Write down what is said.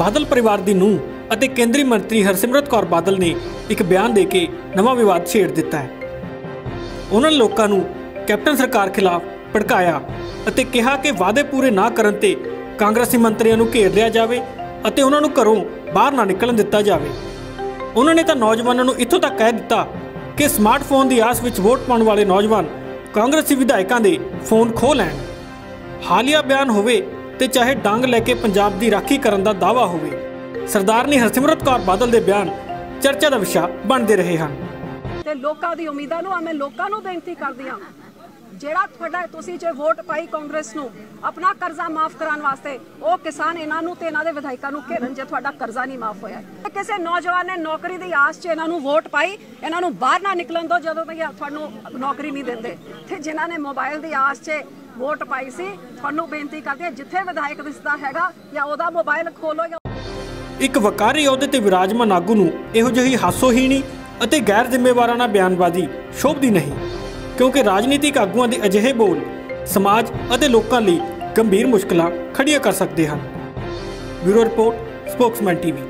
ਬਾਦਲ ਪਰਿਵਾਰ ਦੀ ਨੂੰਹ ਅਤੇ ਕੇਂਦਰੀ ਮੰਤਰੀ ਹਰਸਿਮਰਤ ਕੌਰ ਬਾਦਲ ਨੇ ਇੱਕ ਬਿਆਨ ਦੇ ਕੇ ਨਵਾਂ ਵਿਵਾਦ ਛੇੜ ਦਿੱਤਾ ਹੈ। ਉਹਨਾਂ ਲੋਕਾਂ ਨੂੰ ਕੈਪਟਨ ਸਰਕਾਰ ਖਿਲਾਫ ਭੜਕਾਇਆ ਅਤੇ ਕਿਹਾ ਕਿ ਵਾਅਦੇ ਪੂਰੇ ਨਾ ਕਰਨ ਤੇ ਕਾਂਗਰਸੀ ਮੰਤਰੀਆਂ ਨੂੰ ਘੇਰ ਲਿਆ ਜਾਵੇ ਅਤੇ ਉਹਨਾਂ ਨੂੰ ਘਰੋਂ ਬਾਹਰ ਨਾ ਨਿਕਲਣ ਦਿੱਤਾ ਜਾਵੇ। ਉਹਨਾਂ ਨੇ ਤਾਂ ਨੌਜਵਾਨਾਂ ਨੂੰ ਇੱਥੋਂ ਤੱਕ ਕਹਿ ਦਿੱਤਾ ਕਿ ਸਮਾਰਟਫੋਨ ਦੀ ਆਸ ਵਿੱਚ ਵੋਟ ਪਾਉਣ ਵਾਲੇ ਨੌਜਵਾਨ ਕਾਂਗਰਸੀ ਵਿਧਾਇਕਾਂ ਦੇ ਫੋਨ ਖੋਹ ਲੈਣ। ਹਾਲੀਆ ਬਿਆਨ ਹੋਵੇ ਤੇ ਚਾਹੇ ਡੰਗ ਲੈ ਕੇ ਪੰਜਾਬ ਦੀ ਰਾਖੀ ਕਰਨ ਦਾ ਦਾਅਵਾ ਹੋਵੇ ਸਰਦਾਰਨੀ ਹਰਸਿਮਰਤ ਕੌਰ ਬਾਦਲ ਦੇ ਬਿਆਨ ਚਰਚਾ ਦਾ ਵਿਸ਼ਾ ਬਣਦੇ ਰਹੇ ਹਨ। ਤੇ ਲੋਕਾਂ ਦੀ ਉਮੀਦਾਂ ਨੂੰ ਮੈਂ ਲੋਕਾਂ ਨੂੰ ਬੇਨਤੀ ਕਰਦੀ ਹਾਂ, ਜਿਹੜਾ ਤੁਹਾਡਾ ਤੁਸੀਂ ਜੇ ਵੋਟ ਪਾਈ ਕਾਂਗਰਸ ਨੂੰ, ਆਪਣਾ ਕਰਜ਼ਾ ਮਾਫ ਕਰਾਉਣ ਵਾਸਤੇ, ਉਹ ਕਿਸਾਨ ਇਹਨਾਂ ਨੂੰ ਤੇ ਇਹਨਾਂ ਦੇ ਵਿਧਾਇਕਾਂ ਨੂੰ ਘੇਰਨ ਜੇ ਤੁਹਾਡਾ ਕਰਜ਼ਾ ਨਹੀਂ ਮਾਫ ਹੋਇਆ। ਕਿਸੇ ਨੌਜਵਾਨ ਨੇ ਨੌਕਰੀ ਦੀ ਆਸ 'ਚ ਇਹਨਾਂ ਨੂੰ ਵੋਟ ਪਾਈ, ਇਹਨਾਂ ਨੂੰ ਬਾਹਰ ਨਾ ਨਿਕਲਣ ਦੋ ਜਦੋਂ ਤੱਕ ਤੁਹਾਨੂੰ ਨੌਕਰੀ ਨਹੀਂ ਦਿੰਦੇ। ਤੇ ਜਿਨ੍ਹਾਂ ਨੇ ਮੋਬਾਈਲ ਦੀ ਆਸ 'ਚ ਵੋਟ ਪਾਈ ਸੀ। ਤੁਹਾਨੂੰ ਬੇਨਤੀ ਕਰਦੇ ਹਾਂ ਜਿੱਥੇ ਵਿਧਾਇਕ ਦਿਸਦਾ ਹੈਗਾ ਜਾਂ ਉਹਦਾ ਮੋਬਾਈਲ ਖੋਲੋ ਜਾਂ ਇੱਕ ਵਕਾਰੀ ਅਹੁਦੇ ਤੇ ਵਿਰਾਜਮਾਨ ਆਗੂ ਨੂੰ ਇਹੋ ਜਿਹੀ ਹਾਸੋਹੀਣੀ ਅਤੇ ਗੈਰ ਜ਼ਿੰਮੇਵਾਰਾਨਾ ਬਿਆਨਬਾਜ਼ੀ ਸ਼ੋਭਦੀ ਨਹੀਂ, ਕਿਉਂਕਿ ਰਾਜਨੀਤਿਕ ਆਗੂਆਂ ਦੇ ਅਜਿਹੇ ਬੋਲ ਸਮਾਜ ਅਤੇ ਲੋਕਾਂ ਲਈ ਗੰਭੀਰ ਮੁਸ਼ਕਲਾਂ ਖੜੀਆਂ ਕਰ ਸਕਦੇ ਹਨ। Bureau report, spokesman TV.